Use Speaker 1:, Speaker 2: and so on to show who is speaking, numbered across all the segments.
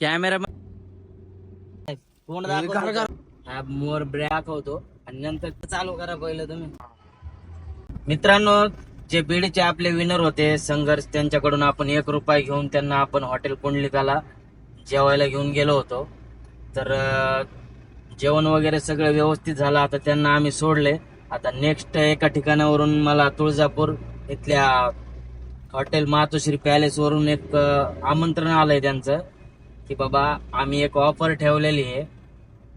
Speaker 1: Camera दाखवतो मोर break दाखवतो आणि नंतर चालू करा पहिलं तुम्ही. मित्रांनो जे बीडचे आपले विनर होते संघर्ष त्यांच्याकडून आपण एक रुपया घेऊन त्यांना आपण हॉटेल पुंडलिकाला जेवायला घेऊन गेलो होतो. तर जेवण वगैरे सगळं व्यवस्थित झालं. आता त्यांना आम्ही सोडले. आता नेक्स्ट एका ठिकाणावरून मला तुळजापूर इथल्या हॉटेल मातोश्री पॅलेस वरून एक आमंत्रण आलंय त्यांचं. की बाबा आम्ही एक ऑफर ठेवलेली आहे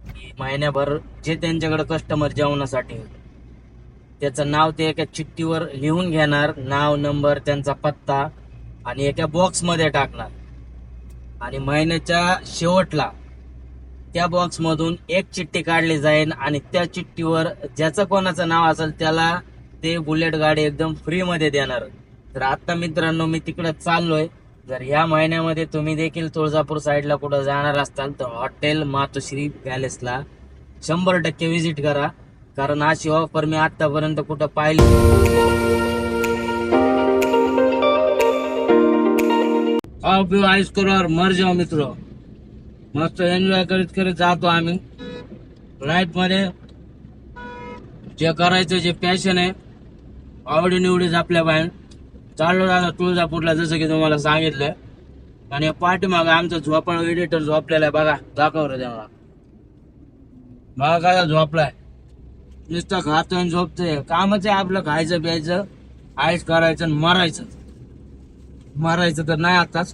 Speaker 1: की महिन्याभर जे त्यांच्याकडे कस्टमर जेवणासाठी त्याचं नाव ते एका चिठ्ठीवर लिहून घेणार नाव नंबर त्यांचा पत्ता आणि एका बॉक्समध्ये टाकणार. आणि महिन्याच्या शेवटला त्या बॉक्स मधून एक चिठ्ठी काढली जाईल आणि त्या चिठ्ठीवर ज्याचं कोणाचं नाव असेल त्याला ते बुलेट गाडी एकदम फ्रीमध्ये देणार. तर आता मित्रांनो मी तिकडे चाललोय. जर ह्या महिन्यामध्ये तुम्ही देखील तुळजापूर साईडला कुठं जाणार असाल तर हॉटेल मातोश्री पॅलेसला शंभर टक्के व्हिजिट करा. कारण अशी ऑफर मी आतापर्यंत कुठं पाहिली खाओ पिओ आईस करो मर जाओ मित्र. मस्त एन्जॉय करीत करीत जातो आम्ही. लाईफमध्ये जे करायचं जे पॅशन आहे आवडी निवडीच आपल्या बाहेर. चाललो दादा तुळजापूरला जसं की तुम्हाला सांगितलंय आणि पाठीमाग आमचा झोपाळ एडिटर झोपलेला आहे बघा दाखव रे तेव्हा बघा काय झोपलाय. नुसतं खातोय आणि झोपतोय. कामच आहे आपलं खायचं प्यायचं आईस करायचं आणि मरायचं. मरायचं तर नाही आताच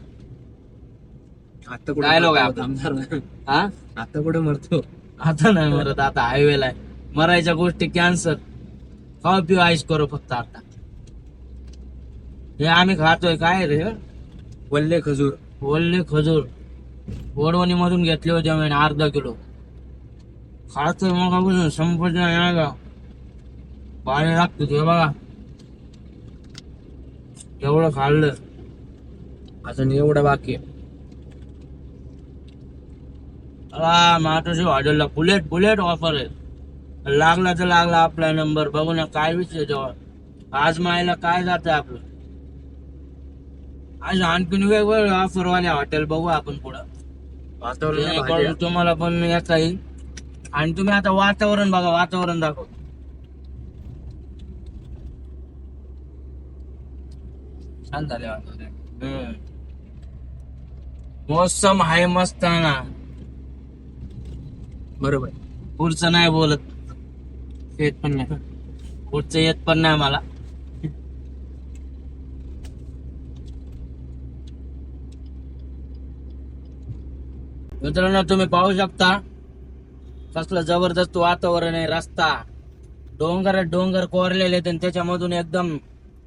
Speaker 2: आता
Speaker 1: काय लोक आहे आपला. हा?
Speaker 2: आता कुठे मरतो?
Speaker 1: आता नाही मरत आता हायवेला आहे. मरायच्या गोष्टी कॅन्सर खाऊ पिऊ आईस करू फक्त आता. हे आम्ही खातोय काय रे?
Speaker 2: वल्ले खजूर.
Speaker 1: ओल्ले खजूर. वडवणी मधून घेतले होते आम्ही अर्धा किलो. खातोय मग संपत नाही का? पाणी लागतो ते बघा. एवढं खाल्लं.
Speaker 2: अजून एवढं बाकी
Speaker 1: मातोश्री हॉटेलला बुलेट बुलेट ऑफर आहे. लागला तर लागला आपला नंबर बघू ना काय विषय आज मायला काय जात आपलं? आज आणखीन वेगवेगळे ऑफर वाले हॉटेल बघू आपण पुढं.
Speaker 2: वातावरण.
Speaker 1: तुम्हाला पण येता येईल आणि तुम्ही आता वातावरण बघा वातावरण दाखव.
Speaker 2: छान झाले वातावरण.
Speaker 1: मौसम आहे मस्त ना.
Speaker 2: बरोबर.
Speaker 1: पुढचं नाही बोलत.
Speaker 2: येत पण नाही.
Speaker 1: पुढचं येत पण नाही मला मित्रांनो तुम्ही पाहू शकता. कसलं जबरदस्त वातावरण आहे रस्ता. डोंगर डोंगर कोरलेले आहेत आणि त्याच्यामधून एकदम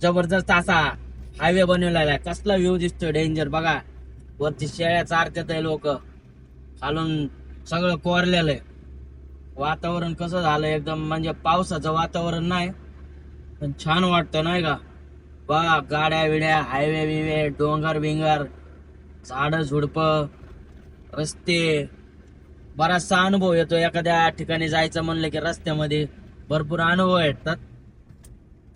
Speaker 1: जबरदस्त असा हायवे बनवलेला आहे. कसला व्ह्यू दिसतोय डेंजर बघा वरती शेळ्या चारतात आहे लोक. खालून सगळं कोरलेलं आहे. वातावरण कसं झालं एकदम म्हणजे पावसाचं वातावरण नाही पण छान वाटतं नाही का? बघा गाड्या विड्या हायवे बिवे डोंगर बिंगर झाडं झुडपं रस्ते बराचसा अनुभव येतो. एखाद्या ठिकाणी जायचं म्हणलं की रस्त्यामध्ये भरपूर अनुभव येतात.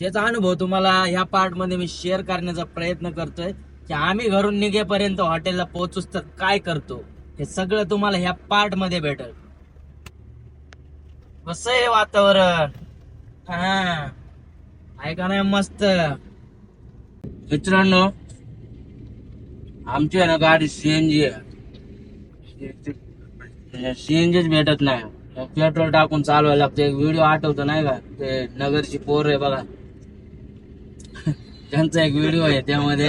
Speaker 1: त्याचा अनुभव तुम्हाला ह्या पार्टमध्ये मी शेअर करण्याचा प्रयत्न करतोय की आम्ही घरून निघेपर्यंत हॉटेलला पोहोचूच तर काय करतो? हे सगळं तुम्हाला ह्या पार्टमध्ये भेटल. कसं आहे वातावरण? हा. ऐका नाही मस्त? मित्रांनो आमची आहे ना गाडी सीएनजी आहे. सीएनजीच भेटत नाही. पेट्रोल टाकून चालवायला लागतं एक व्हिडिओ आठवतो नाही का? ते नगरची पोर आहे बघा. त्यांचा एक व्हिडिओ आहे त्यामध्ये.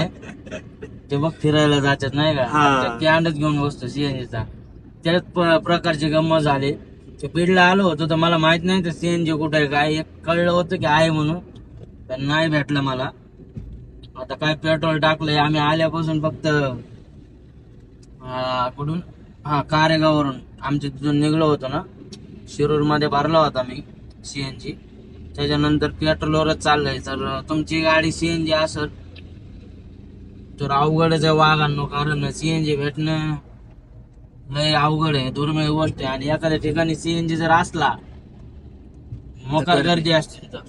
Speaker 1: ते बघ फिरायला जातात नाही. का? कॅन्डच घेऊन बसतो सीएनजीचा. त्याच प्रकारची गंमत झाली. ते बीडला आलो होतो तर मला माहीत नाही ते सीएनजी कुठे आहे काय एक कळलं होतं की आहे म्हणून. पण नाही भेटलं मला. आता काय पेट्रोल टाकलंय आम्ही आल्यापासून फक्त कुठून? हा कारेगाववरून आमच्या तिथून निघलो होतो ना. शिरूरमध्ये भरला होता मी सीएनजी त्याच्यानंतर पेट्रोलवरच चाललंय. तर तुमची गाडी सीएनजी असत तर अवघडच आहे वाघांनो कारण सीएनजी भेटणं लय अवघड आहे दुर्मिळ गोष्ट आहे. आणि एखाद्या ठिकाणी सीएनजी जर असला मोकार गर्दी असते तिथं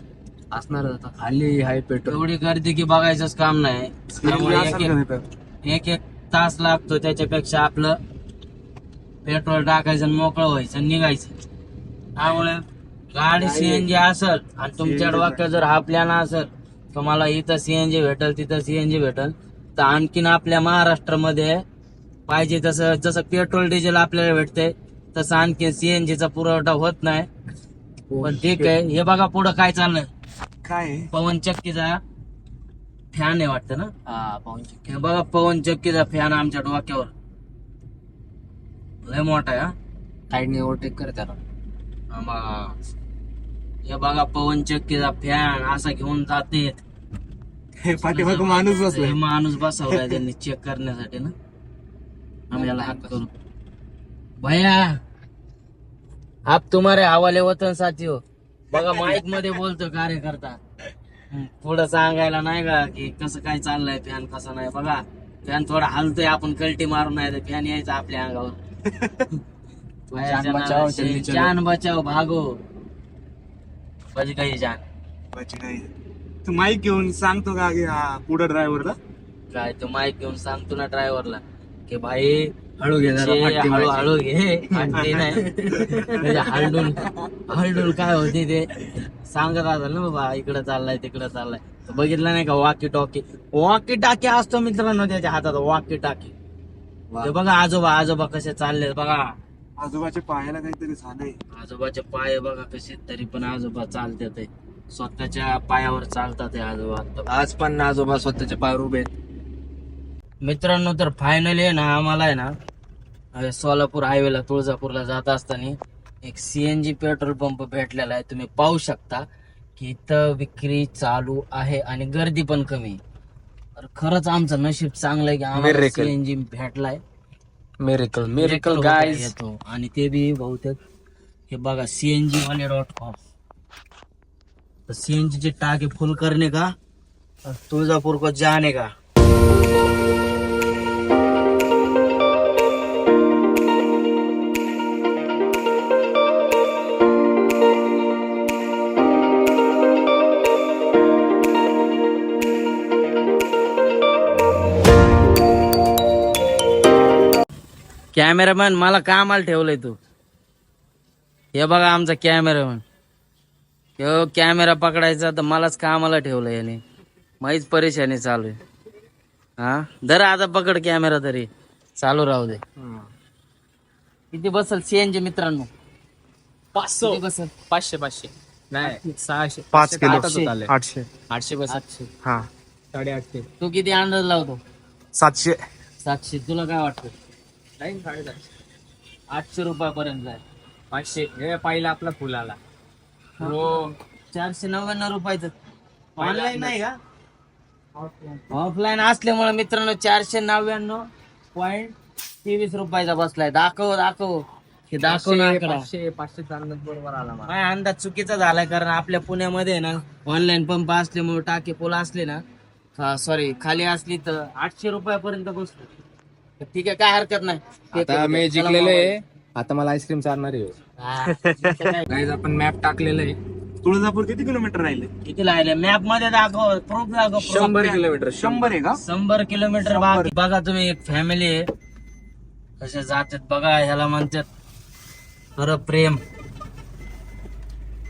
Speaker 2: असणार खाली हाय पेट्रोल.
Speaker 1: एवढी गर्दी की बघायचंच काम नाही. एक एक तास लागतो त्याच्यापेक्षा आपलं. पेट्रोल टाकायचं आणि मोकळं व्हायचं आणि निघायचं. त्यामुळे गाडी सीएनजी असल आणि तुमच्या डोक्यात जर हा प्लॅन असल तुम्हाला इथं सीएनजी भेटल तिथं सीएनजी भेटल. तर आणखीन आपल्या महाराष्ट्रामध्ये पाहिजे तसं जसं पेट्रोल डिझेल आपल्याला भेटते तसं आणखी सीएनजीचा पुरवठा होत नाही. पण ठीक आहे. हे बघा पुढं काय चाललंय.
Speaker 3: काय?
Speaker 1: पवन चक्कीचा फॅन आहे वाटतं ना?
Speaker 2: हा पाहून
Speaker 1: हे बघा पवन चक्कीचा फॅन आमच्या डोक्यावर. लय मोठा आहे हा.
Speaker 2: साईडने ओव्हरटेक कर त्याला.
Speaker 1: हा बघा. हे बघा पवन चक्कीचा फॅन असा घेऊन जाते.
Speaker 3: हे पाठीमाग माणूस बसलाय.
Speaker 1: हे माणूस बसवलाय त्यांनी चेक करण्यासाठी ना. आम्ही याला हात करू. भैया आप तुम्हारे हवाले वतन साथी हो बघा माईकमध्ये बोलतो कार्यकर्ता. हम्म, पुढं सांगायला नाही का की कसं काय चाललंय फॅन कसं नाही. बघा फॅन थोडा हलतोय आपण कल्टी मारून नाही तर फॅन यायचा आपल्या अंगावर. भैयाच्या
Speaker 2: बचाओ,
Speaker 1: नावाचे
Speaker 2: जल्दी चलो.
Speaker 1: जान बचाओ भागो। बच गई जान।
Speaker 3: बाची नाही तू माईक घेऊन सांगतो का की हा पुढं ड्रायव्हरला
Speaker 1: काय तो माईक घेऊन सांगतो ना ड्रायव्हरला की भाई
Speaker 2: हळू घे जरा
Speaker 1: जे
Speaker 2: फाटकी
Speaker 1: हळू. हळू घे नाही. म्हणजे हळडून हळडून काय होती ते? सांगत असेल ना बाबा इकडे चाललाय तिकडे चाललाय. बघितलं नाही का वाकी टॉकी वाकी टाकी असतो मित्रांनो त्याच्या हातात वाकी टाकी ते बघा आजोबा आजोबा कसे चालले बघा
Speaker 3: आजोबाच्या पायाला काहीतरी झालंय
Speaker 1: आजोबाचे पाय बघा कसे तरी पण आजोबा चालतात ते. स्वतःच्या पायावर चालतात ते आजोबा
Speaker 2: आज पण आजोबा स्वतःच्या पायावर उभे आहेत.
Speaker 1: मित्रांनो तर फायनली आहे ना आम्हाला आहे ना अं, सोलापूर हायवेला तुळजापूरला जात असताना एक सीएनजी पेट्रोल पंप भेटलेला आहे तुम्ही पाहू शकता की इथं विक्री चालू आहे आणि गर्दी पण कमी आहे. तर खरंच आमचं नशीब चांगलं आहे की आम्हाला
Speaker 2: Miracle.
Speaker 1: सीएनजी भेटलाय.
Speaker 2: मिरेकल मिरेकल
Speaker 1: होता येतो आणि ते बी बहुतेक हे बघा सीएनजी वाले डॉट कॉम तर सीएनजी चे टाके फुल करने का? और तुळजापूर को जाने का? कॅमेरामॅन मला कामाला ठेवलंय तू. हे बघा आमचा कॅमेरामॅन. ह्यो कॅमेरा पकडायचा तर मलाच कामाला ठेवलं याने. माहीच परेशानी चालू आहे. हा? धर आता पकड कॅमेरा तरी. चालू राहू दे. किती बसल सीएनजी मित्रांनो?
Speaker 2: पाचशे.
Speaker 1: किती बसल?
Speaker 2: पाचशे पाचशे. नाही सहाशे.
Speaker 3: पाच किलो. आठशे.
Speaker 2: आठशे बस
Speaker 1: सातशे
Speaker 3: हा.
Speaker 2: साडेआठशे.
Speaker 1: तू किती अंदाज लावतो?
Speaker 3: सातशे.
Speaker 1: सातशे. तुला काय वाटतं?
Speaker 2: नाही साडेसातशे
Speaker 1: आठशे रुपयापर्यंत जाय.
Speaker 2: पाचशे. हे पहिला आपला फुल आला हो.
Speaker 1: चारशे नव्याण्णव रुपयाचं. ऑनलाईन नाही का? ऑफलाईन असल्यामुळे मित्रांनो चारशे नव्याण्णव पॉइंट तेवीस रुपयाचा बसलाय. दाखव दाखव. हे दाखव ना आकडा
Speaker 2: पाचशे बरोबर आला मला.
Speaker 1: माझा अंदाज चुकीचा झालाय कारण आपल्या पुण्यामध्ये ना ऑनलाईन पंप असल्यामुळे टाके पोल असले ना. सॉरी खाली असली तर आठशे रुपयापर्यंत बसलो. तर ठीक आहे काय हरकत नाही.
Speaker 2: आता मी जिंकलेलो. आहे. आता मला आईस्क्रीम चालणार आहे.
Speaker 1: हा?
Speaker 2: गाईज आपण मॅप टाकलेलं आहे.
Speaker 3: तुळजापूर किती किलोमीटर राहिले?
Speaker 1: किती लागले मॅपमध्ये दाखव प्रूफ दाखव.
Speaker 2: शंभर किलोमीटर
Speaker 3: शंभर आहे का?
Speaker 1: शंभर किलोमीटर बाकी. बघा तुम्ही एक फॅमिली आहे. कसे जातात बघा ह्याला म्हणतात खरं प्रेम.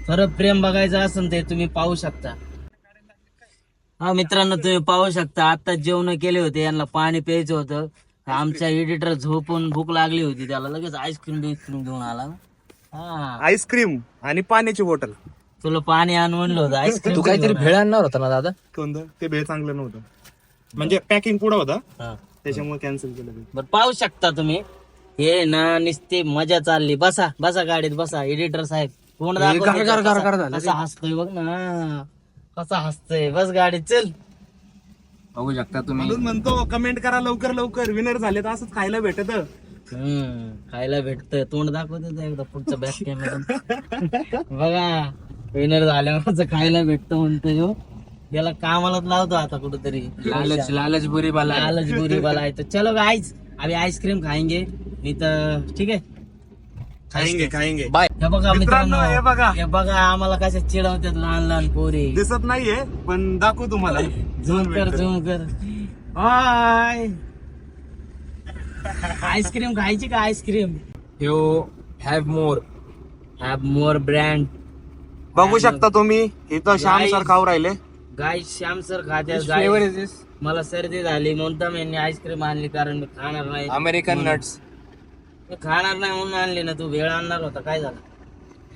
Speaker 1: खरं प्रेम बघायचं असेल ते तुम्ही पाहू शकता. हा मित्रांनो तुम्ही पाहू शकता. आता जेवण केले होते यांना पाणी प्यायचं होतं. आमच्या एडिटर झोपून भूक लागली होती त्याला लगेच आईस्क्रीम बिस्क्रीम घेऊन आला. हा.
Speaker 3: आईस्क्रीम आणि पाण्याची बॉटल
Speaker 1: तुला पाणी आणून म्हणलं होतं आईस्क्रीम
Speaker 2: तू काहीतरी भेळ आणणार होता ना दादा?
Speaker 3: कोणतं? ते भेळ चांगलं नव्हतं. म्हणजे पॅकिंग पुढं होता.
Speaker 1: हा.
Speaker 3: त्याच्यामुळे कॅन्सल केलं ते.
Speaker 1: बर पाहू शकता तुम्ही. हे ना नुसती मजा चालली. बसा बसा गाडीत बसा. एडिटर साहेब कोण
Speaker 2: हे
Speaker 1: कसा हसतोय बघ ना. कसा हसतोय. बस गाडीत चल.
Speaker 2: बघू शकता तुम्ही.
Speaker 3: म्हणून म्हणतो कमेंट करा लवकर लवकर. विनर झाले तर असंच खायला भेटत.
Speaker 1: हम्म खायला भेटत. तोंड दाखवते एकदा पुढचं बॅक कॅमेरा बघा विनर झाल्यावर खायला भेटतं म्हणतो ह्यो. याला कामालाच लावतो आता कुठेतरी.
Speaker 2: लालच लालच बुरी बाला
Speaker 1: लालच बुरी वाला है तो चलो गाइस अभी आइसक्रीम खाएंगे नहीं तर ठीक आहे?
Speaker 3: खाएंगे खाएंगे
Speaker 2: बाय
Speaker 1: हे बघा मित्रांनो
Speaker 3: हे बघा.
Speaker 1: हे बघा आम्हाला कशा चिडवतात लहान लहान पोरी.
Speaker 3: दिसत नाहीये पण दाखवू तुम्हाला.
Speaker 1: झूम कर झूम कर. हाय आईस्क्रीम खायची का आईस्क्रीम
Speaker 2: ह्यो have more
Speaker 1: have more brand
Speaker 3: बघू शकता तुम्ही. इथं श्याम सर खाऊ राहिले.
Speaker 1: गाय श्याम सर
Speaker 2: फ्लेवर
Speaker 1: गाय मला सर्दी झाली म्हणून मी आईस्क्रीम आणली कारण मी खाणार नाही.
Speaker 2: अमेरिकन. नट्स
Speaker 1: मी खाणार नाही म्हणून आणली ना तू वेळ आणणार होता काय झालं?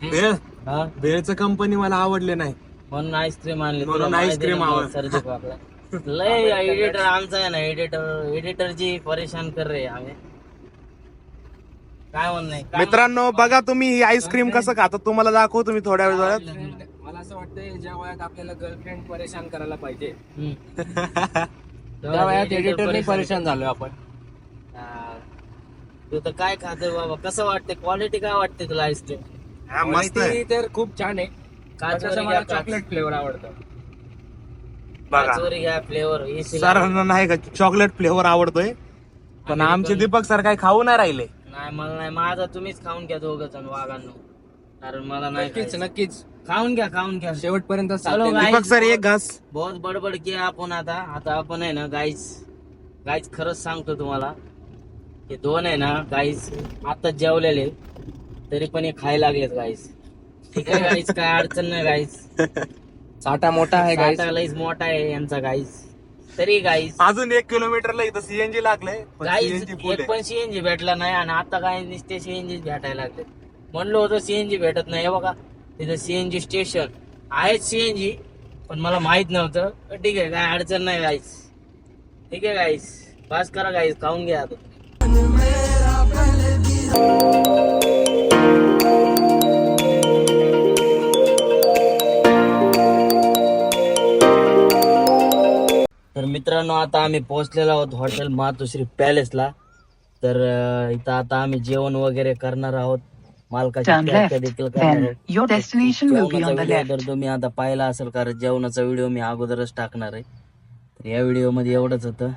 Speaker 3: भेळ?
Speaker 1: हा?
Speaker 3: भेळचं कंपनी मला आवडले नाही.
Speaker 1: म्हणून आईस्क्रीम आणली
Speaker 3: म्हणून
Speaker 1: तुला माहिती
Speaker 3: आईस्क्रीम
Speaker 1: ना मला
Speaker 3: आवड-
Speaker 1: सर्दी खोकला. लय एडिटर आमचा आहे ना एडिटर एडिटर जी परेशान कर रे आम्ही. काय म्हणणं आहे? काय
Speaker 3: मित्रांनो बघा तुम्ही ही आईस्क्रीम कसं खातात तुम्हाला दाखवतो मी थोड्या वेळात.
Speaker 2: मला असं वाटतंय ज्या वयात आपल्याला गर्लफ्रेंड परेशान करायला पाहिजे.
Speaker 1: हम्म.
Speaker 2: त्या वयात एडिटरने परेशान झालोय आपण.
Speaker 1: तू तर काय खातोय बाबा? कसं वाटते क्वालिटी काय वाटते तुला आईस्क्रीम
Speaker 3: हा, मस्त आहे.
Speaker 2: Quality तर खूप छान आहे. तसं मला चॉकलेट फ्लेवर आवडतं.
Speaker 3: बघा.
Speaker 1: घ्या फ्लेवर
Speaker 3: सरांना नाही का चॉकलेट फ्लेवर आवडतोय? पण आमचे दीपक सर काही खाऊ नाही राहिले.
Speaker 1: नाही मला नाही. माझा तुम्हीच खाऊन घ्या दोघ जण वाघांनो. कारण मला नाही
Speaker 2: नक्कीच
Speaker 1: खायचं.
Speaker 2: नक्कीच.
Speaker 1: खाऊन घ्या खाऊन घ्या.
Speaker 2: शेवटपर्यंत
Speaker 1: चालू
Speaker 2: साथ.
Speaker 3: दीपक सर एक घास.
Speaker 1: बहुत बडबड की आपण आता. आता आपण आहे ना गाईच गाईच खरंच सांगतो तुम्हाला. हे दोन आहे ना गाईस आता जेवलेले तरी पण हे खायला लागलेत गाईस ठीक आहे गाईस काय अडचण नाही गाईस
Speaker 2: साठा मोठा आहे guys.
Speaker 1: साठा लईच मोठा आहे यांचा गाईस तरी गाईस
Speaker 3: अजून एक किलोमीटरला इथं सीएनजी लागले
Speaker 1: गाईस
Speaker 3: फुल
Speaker 1: एक पण सीएनजी भेटला नाही आणि आता काय नुसते सीएनजी भेटायला लागले म्हणलो होतं सीएनजी भेटत नाही. हे बघा तिथं सीएनजी स्टेशन आहेच सीएनजी पण मला माहीत नव्हतं. ठीक आहे काय अडचण नाही गाईस ठीक आहे गाईस पास करा गाईस खाऊन घ्या आता. तर मित्रांनो आता आम्ही पोहोचलेलो आहोत हॉटेल मातोश्री पॅलेसला. तर इथं आता आम्ही जेवण वगैरे करणार आहोत. मालकाची. देखील. तर तुम्ही आता पाहिला असेल कारण जेवणाचा व्हिडिओ मी अगोदरच टाकणार आहे. तर या व्हिडिओमध्ये एवढंच होतं.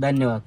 Speaker 1: धन्यवाद.